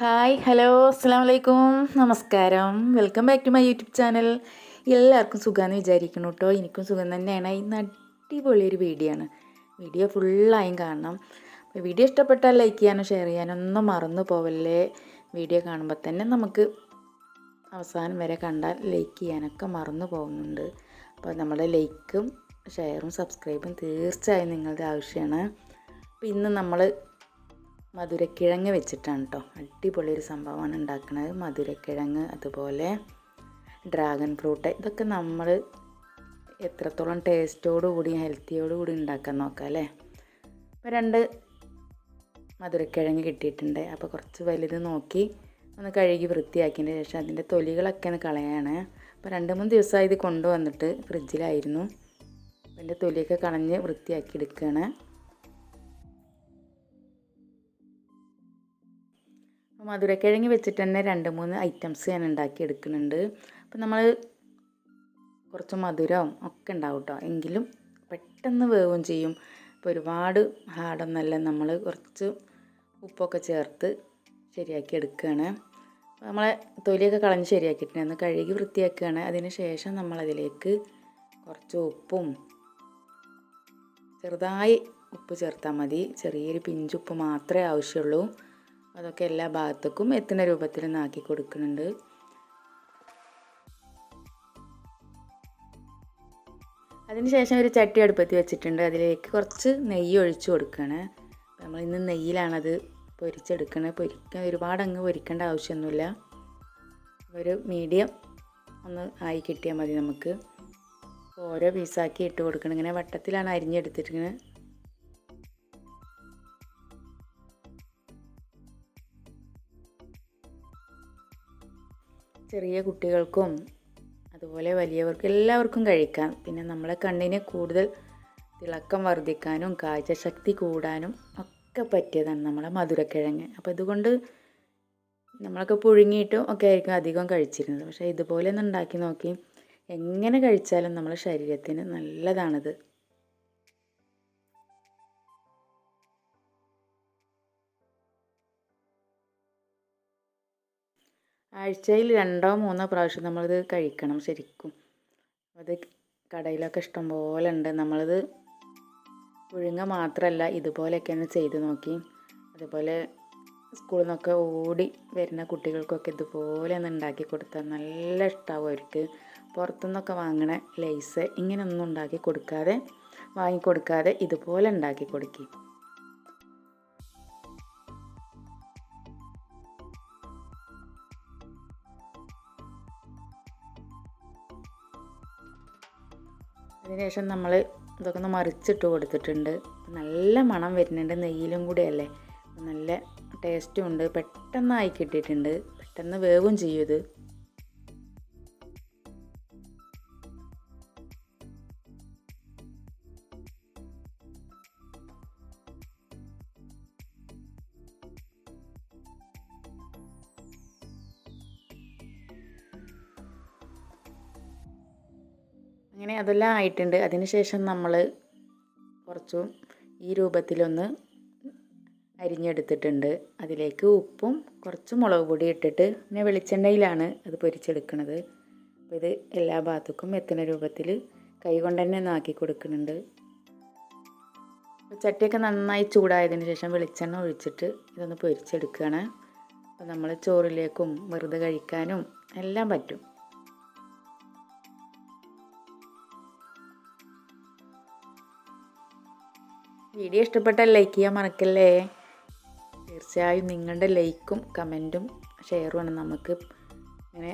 Hi hello അസ്സാം വലൈക്കും നമസ്കാരം. Welcome back to my YouTube channel. എല്ലാവർക്കും സുഖമെന്ന് വിചാരിക്കണം കേട്ടോ എനിക്കും സുഖം തന്നെയാണ്. ഇന്ന് അടിപൊളി ഒരു വീഡിയോ ആണ്. വീഡിയോ ഫുള്ളായും കാണണം. വീഡിയോ ഇഷ്ടപ്പെട്ടാൽ ലൈക്ക് ചെയ്യാനോ ഷെയർ ചെയ്യാനോ ഒന്നും മറന്നു പോവല്ലേ? വീഡിയോ കാണുമ്പോൾ തന്നെ നമുക്ക് അവസാനം വരെ കണ്ടാൽ ലൈക്ക് ചെയ്യാനൊക്കെ മറന്നു പോകുന്നുണ്ട്. അപ്പോൾ നമ്മുടെ ലൈക്കും ഷെയറും സബ്സ്ക്രൈബും തീർച്ചയായും നിങ്ങളുടെ ആവശ്യമാണ് അപ്പോൾ ഇന്ന് നമ്മൾ മധുരക്കിഴങ്ങ് വെച്ചിട്ടാണ് കേട്ടോ അടിപൊളി ഒരു സംഭവമാണ് ഉണ്ടാക്കുന്നത് മധുരക്കിഴങ്ങ് അതുപോലെ ഡ്രാഗൺ ഫ്രൂട്ട് ഇതൊക്കെ നമ്മൾ എത്രത്തോളം ടേസ്റ്റോടു കൂടി ഹെൽത്തിയോടു കൂടി ഉണ്ടാക്കാൻ നോക്കാം അല്ലേ? അപ്പോൾ രണ്ട് മധുരക്കിഴങ്ങ് കിട്ടിയിട്ടുണ്ട്. അപ്പോൾ കുറച്ച് വലുത് നോക്കി ഒന്ന് കഴുകി വൃത്തിയാക്കിയതിന് ശേഷം അതിന്റെ തൊലികളൊക്കെ ഒന്ന് കളയാണ്. അപ്പോൾ രണ്ട് മൂന്ന് ദിവസമായി ഇത് കൊണ്ടുവന്നിട്ട് ഫ്രിഡ്ജിലായിരുന്നു അതിന്റെ തൊലിയൊക്കെ കളഞ്ഞ് വൃത്തിയാക്കി എടുക്കുകയാണ് മധുരക്കിഴങ്ങ് വെച്ചിട്ട് തന്നെ രണ്ട് മൂന്ന് ഐറ്റംസ് ഞാൻ ഉണ്ടാക്കി എടുക്കുന്നുണ്ട്. അപ്പം നമ്മൾ കുറച്ച് മധുരവും ഒക്കെ ഉണ്ടാവും കേട്ടോ എങ്കിലും പെട്ടെന്ന് വേവും ചെയ്യും. ഇപ്പോൾ ഒരുപാട് ഹാർഡൊന്നല്ല നമ്മൾ കുറച്ച് ഉപ്പൊക്കെ ചേർത്ത് ശരിയാക്കി എടുക്കുകയാണ്. നമ്മളെ തൊലിയൊക്കെ കളഞ്ഞ് ശരിയാക്കിയിട്ടുണ്ട്. കഴുകി വൃത്തിയാക്കുകയാണ്. അതിന് ശേഷം നമ്മളതിലേക്ക് കുറച്ച് ഉപ്പും ചെറുതായി ഉപ്പ് ചേർത്താൽ മതി. ചെറിയൊരു പിഞ്ചുപ്പ് മാത്രമേ ആവശ്യമുള്ളൂ. അതൊക്കെ എല്ലാ ഭാഗത്തേക്കും എത്തുന്ന രൂപത്തിൽ ആക്കി കൊടുക്കുന്നുണ്ട്. അതിനുശേഷം ഒരു ചട്ടി അടുപ്പത്തി വെച്ചിട്ടുണ്ട്. അതിലേക്ക് കുറച്ച് നെയ്യ് ഒഴിച്ചു കൊടുക്കുകയാണ്. നമ്മൾ ഇന്ന് നെയ്യിലാണത് പൊരിച്ചെടുക്കുന്നത് പൊരിക്കാൻ ഒരുപാട് അങ്ങ് പൊരിക്കേണ്ട ആവശ്യമൊന്നുമില്ല. ഒരു മീഡിയം ഒന്ന് ആയി കിട്ടിയാൽ മതി നമുക്ക്. ഓരോ പീസാക്കി ഇട്ട് കൊടുക്കണം. ഇങ്ങനെ വട്ടത്തിലാണ് അരിഞ്ഞെടുത്തിരിക്കുന്നത് ചെറിയ കുട്ടികൾക്കും അതുപോലെ വലിയവർക്കും എല്ലാവർക്കും കഴിക്കാം. പിന്നെ നമ്മളെ കണ്ണിന് കൂടുതൽ തിളക്കം വർദ്ധിക്കാനും കാഴ്ചശക്തി കൂടാനും ഒക്കെ പറ്റിയതാണ് നമ്മളെ മധുരക്കിഴങ്ങ്. അപ്പോൾ ഇതുകൊണ്ട് നമ്മളൊക്കെ പുഴുങ്ങിയിട്ടും ഒക്കെ ആയിരിക്കും അധികം കഴിച്ചിരുന്നത്. പക്ഷേ ഇതുപോലെ ഒന്ന് ഉണ്ടാക്കി നോക്കി എങ്ങനെ കഴിച്ചാലും നമ്മുടെ ശരീരത്തിന് നല്ലതാണിത്. ആഴ്ചയിൽ രണ്ടോ മൂന്നോ പ്രാവശ്യം നമ്മളിത് കഴിക്കണം ശരിക്കും. അത് കടയിലൊക്കെ ഇഷ്ടം പോലെ ഉണ്ട്. നമ്മളിത് പുഴുങ്ങ മാത്രമല്ല ഇതുപോലെയൊക്കെയാണ് ചെയ്ത് നോക്കി. അതുപോലെ സ്കൂളിൽ നിന്നൊക്കെ ഓടി വരുന്ന കുട്ടികൾക്കൊക്കെ ഇതുപോലെ ഒന്ന് ഉണ്ടാക്കി കൊടുത്താൽ നല്ല ഇഷ്ടമാവും അവർക്ക്. പുറത്തുനിന്നൊക്കെ വാങ്ങണ ലേസ് ഇങ്ങനെയൊന്നും ഉണ്ടാക്കി കൊടുക്കാതെ വാങ്ങിക്കൊടുക്കാതെ ഇതുപോലെ ഉണ്ടാക്കി കൊടുക്കും. അതിനുശേഷം നമ്മൾ ഇതൊക്കെ ഒന്ന് മറിച്ചിട്ട് കൊടുത്തിട്ടുണ്ട്. നല്ല മണം വരുന്നുണ്ട് നെയ്യിലും കൂടിയല്ലേ. നല്ല ടേസ്റ്റും ഉണ്ട്. പെട്ടെന്നായി കിട്ടിയിട്ടുണ്ട്. പെട്ടെന്ന് വേവും ചെയ്യും ഇത്. അങ്ങനെ അതെല്ലാം ആയിട്ടുണ്ട്. അതിനുശേഷം നമ്മൾ കുറച്ചും ഈ രൂപത്തിലൊന്ന് അരിഞ്ഞെടുത്തിട്ടുണ്ട്. അതിലേക്ക് ഉപ്പും കുറച്ച് മുളക് പൊടി ഇട്ടിട്ട് പിന്നെ വെളിച്ചെണ്ണയിലാണ് അത് പൊരിച്ചെടുക്കുന്നത് അപ്പോൾ ഇത് എല്ലാ ഭാഗത്തേക്കും എത്തുന്ന രൂപത്തിൽ കൈ കൊണ്ട് തന്നെ നാക്കി കൊടുക്കുന്നുണ്ട്. ചട്ടിയൊക്കെ നന്നായി ചൂടായതിന് ശേഷം വെളിച്ചെണ്ണ ഒഴിച്ചിട്ട് ഇതൊന്ന് പൊരിച്ചെടുക്കുകയാണ്. അപ്പോൾ നമ്മൾ ചോറിലേക്കും വെറുതെ കഴിക്കാനും എല്ലാം പറ്റും. വീഡിയോ ഇഷ്ടപ്പെട്ടാൽ ലൈക്ക് ചെയ്യാൻ മറക്കല്ലേ? തീർച്ചയായും നിങ്ങളുടെ ലൈക്കും കമന്റും ഷെയറുമാണ് നമുക്ക് ഇങ്ങനെ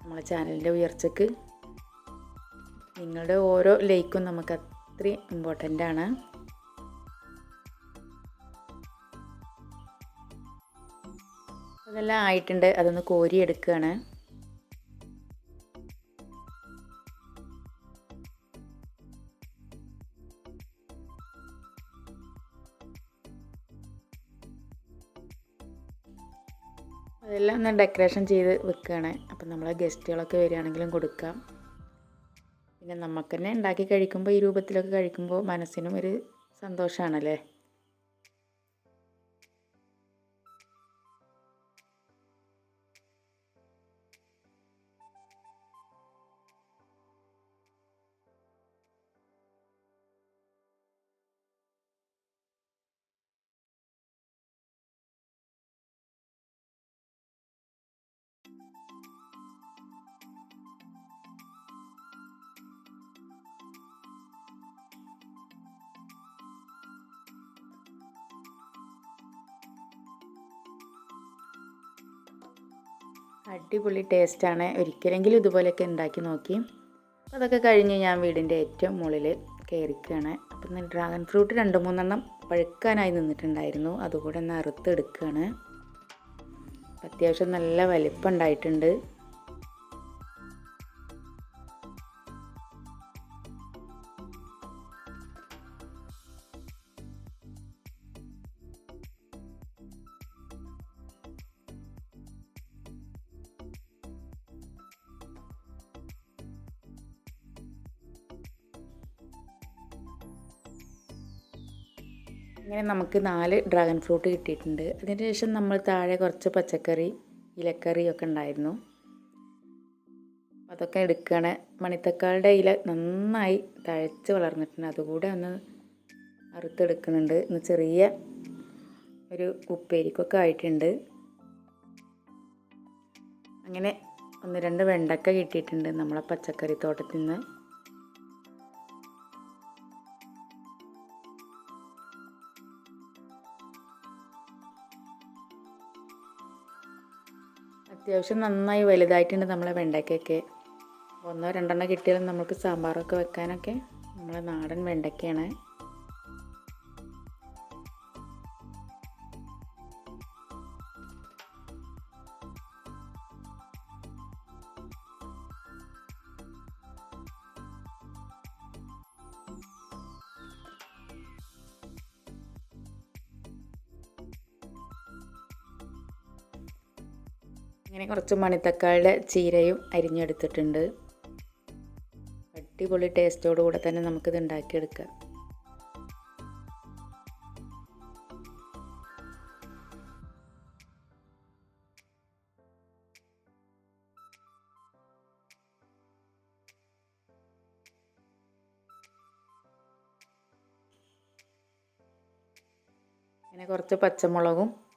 നമ്മളെ ചാനലിന്റെ ഉയർച്ചക്ക്. നിങ്ങളുടെ ഓരോ ലൈക്കും നമുക്ക് അത്രയും ഇമ്പോർട്ടന്റ് ആണ്. അതെല്ലാം ആയിട്ടുണ്ട്. അതൊന്ന് കോരിയെടുക്കുകയാണ്. ഒന്ന് ഡെക്കറേഷൻ ചെയ്ത് വെക്കുകയാണ്. അപ്പം നമ്മൾ ഗസ്റ്റുകളൊക്കെ വരികയാണെങ്കിലും കൊടുക്കാം. പിന്നെ നമുക്ക് തന്നെ ഉണ്ടാക്കി കഴിക്കുമ്പോൾ ഈ രൂപത്തിലൊക്കെ കഴിക്കുമ്പോൾ മനസ്സിനും ഒരു സന്തോഷമാണല്ലേ അടിപൊളി ടേസ്റ്റാണ്. ഒരിക്കലെങ്കിലും ഇതുപോലെയൊക്കെ ഉണ്ടാക്കി നോക്കി. അപ്പോൾ അതൊക്കെ കഴിഞ്ഞ് ഞാൻ വീടിന്റെ ഏറ്റവും മുകളിൽ കയറിക്കുകയാണ് അപ്പം ഡ്രാഗൺ ഫ്രൂട്ട് രണ്ട് മൂന്നെണ്ണം പഴുക്കാനായി നിന്നിട്ടുണ്ടായിരുന്നു. അതുകൂടെ ഒന്ന് അറുത്തെടുക്കുകയാണ് അത്യാവശ്യം നല്ല വലിപ്പം ഉണ്ടായിട്ടുണ്ട്. ഇങ്ങനെ നമുക്ക് നാല് ഡ്രാഗൺ ഫ്രൂട്ട് കിട്ടിയിട്ടുണ്ട്. അതിന് ശേഷം നമ്മൾ താഴെ കുറച്ച് പച്ചക്കറി ഇലക്കറി ഒക്കെ ഉണ്ടായിരുന്നു. അതൊക്കെ എടുക്കുകയാണ്. മണിത്തക്കാളുടെ ഇല നന്നായി തഴച്ച് വളർന്നിട്ടുണ്ട്. അതുകൂടെ ഒന്ന് അറുത്തെടുക്കുന്നുണ്ട്. ഇന്ന് ചെറിയ ഒരു ഉപ്പേരിക്കൊക്കെ ആയിട്ടുണ്ട്. അങ്ങനെ ഒന്ന് രണ്ട് വെണ്ടക്ക കിട്ടിയിട്ടുണ്ട് നമ്മളെ പച്ചക്കറി തോട്ടത്തിൽ നിന്ന് അത്യാവശ്യം നന്നായി വലുതായിട്ടുണ്ട് നമ്മളെ വെണ്ടയ്ക്കൊക്കെ ഒന്നോ രണ്ടെണ്ണം കിട്ടിയാലും നമുക്ക് സാമ്പാറൊക്കെ വെക്കാനൊക്കെ നമ്മളെ നാടൻ വെണ്ടയ്ക്കയാണ്. ഇങ്ങനെ കുറച്ച് മണിത്തക്കാളിയുടെ ചീരയും അരിഞ്ഞെടുത്തിട്ടുണ്ട്. അടിപൊളി ടേസ്റ്റോടു കൂടെ തന്നെ നമുക്കിത് ഉണ്ടാക്കിയെടുക്കാം. പിന്നെ കുറച്ച് പച്ചമുളകും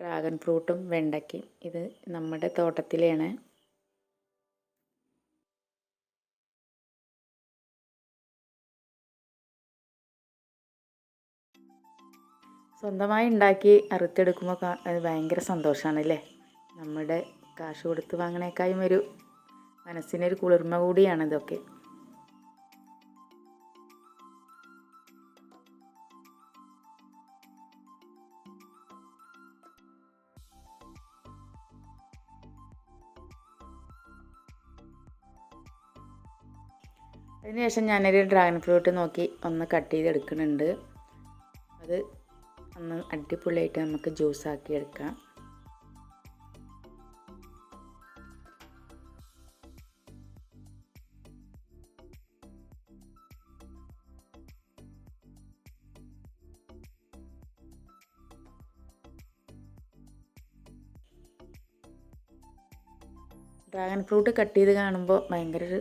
ഡ്രാഗൺ ഫ്രൂട്ടും വെണ്ടയ്ക്കയും. ഇത് നമ്മുടെ തോട്ടത്തിലെയാണ്. സ്വന്തമായി ഉണ്ടാക്കി അറുത്തെടുക്കുമ്പോൾ അത് ഭയങ്കര സന്തോഷമാണ് അല്ലേ നമ്മുടെ കാശ് കൊടുത്ത് വാങ്ങണേക്കായും ഒരു മനസ്സിനൊരു കുളിർമ കൂടിയാണ് ഇതൊക്കെ. അതിനുശേഷം ഞാനൊരു ഡ്രാഗൺ ഫ്രൂട്ട് നോക്കി ഒന്ന് കട്ട് ചെയ്തെടുക്കുന്നുണ്ട് അത് ഒന്ന് അടിപൊളിയായിട്ട് നമുക്ക് ജ്യൂസാക്കി എടുക്കാം. ഡ്രാഗൺ ഫ്രൂട്ട് കട്ട് ചെയ്ത് കാണുമ്പോൾ ഭയങ്കര ഒരു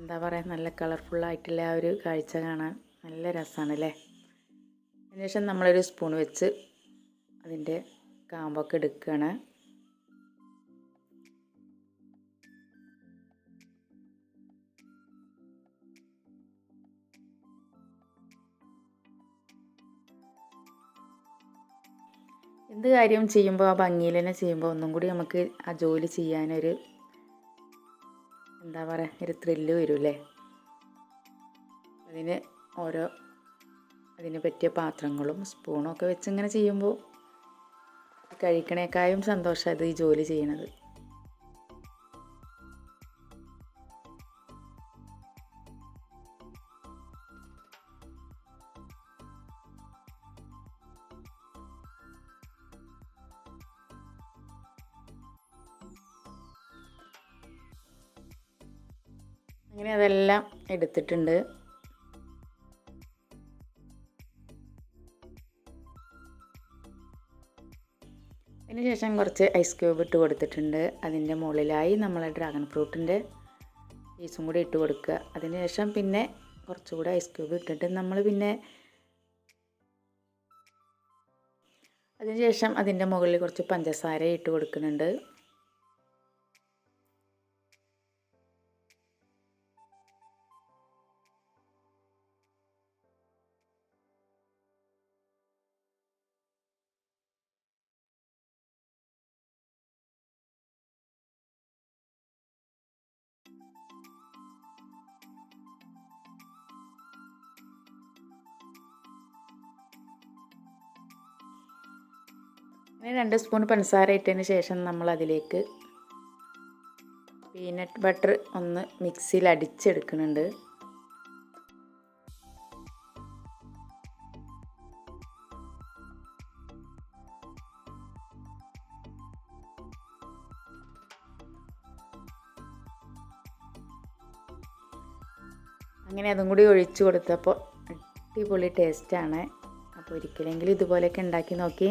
എന്താ പറയുക നല്ല കളർഫുള്ളായിട്ടുള്ള ആ ഒരു കാഴ്ച കാണാൻ നല്ല രസമാണ് അല്ലേ അതിനുശേഷം നമ്മളൊരു സ്പൂൺ വെച്ച് അതിന്റെ കാമ്പൊക്കെ എടുക്കുകയാണ് എന്ത് കാര്യം ചെയ്യുമ്പോൾ ആ ഭംഗിയിൽ തന്നെ ചെയ്യുമ്പോൾ ഒന്നും കൂടി നമുക്ക് ആ ജോലി ചെയ്യാനൊരു എന്താ പറയുക ഒരു ത്രില്ല് വരൂല്ലേ? അതിന് ഓരോ അതിന് പറ്റിയ പാത്രങ്ങളും സ്പൂണും ഒക്കെ വെച്ച് ഇങ്ങനെ ചെയ്യുമ്പോൾ കഴിക്കണേക്കായും സന്തോഷം അത് ഈ ജോലി ചെയ്യണത്. അങ്ങനെ അതെല്ലാം എടുത്തിട്ടുണ്ട്. അതിനുശേഷം കുറച്ച് ഐസ് ക്യൂബ് ഇട്ട് കൊടുത്തിട്ടുണ്ട്. അതിന്റെ മുകളിലായി നമ്മൾ ഡ്രാഗൺ ഫ്രൂട്ടിന്റെ പീസും കൂടി ഇട്ട് കൊടുക്കുക. അതിനുശേഷം പിന്നെ കുറച്ചുകൂടി ഐസ് ക്യൂബ് ഇട്ടിട്ട് നമ്മൾ പിന്നെ അതിനുശേഷം അതിന്റെ മുകളിൽ കുറച്ച് പഞ്ചസാര ഇട്ട് കൊടുക്കുന്നുണ്ട്. അങ്ങനെ രണ്ട് സ്പൂൺ പഞ്ചസാര ഇട്ടതിന് ശേഷം നമ്മൾ അതിലേക്ക് പീനട്ട് ബട്ടർ ഒന്ന് മിക്സിയിൽ അടിച്ചെടുക്കുന്നുണ്ട്. അങ്ങനെ അതും കൂടി ഒഴിച്ചു കൊടുത്തപ്പോൾ അടിപൊളി ടേസ്റ്റാണ് അപ്പോൾ ഒരിക്കലെങ്കിലും ഇതുപോലെയൊക്കെ ഉണ്ടാക്കി നോക്കി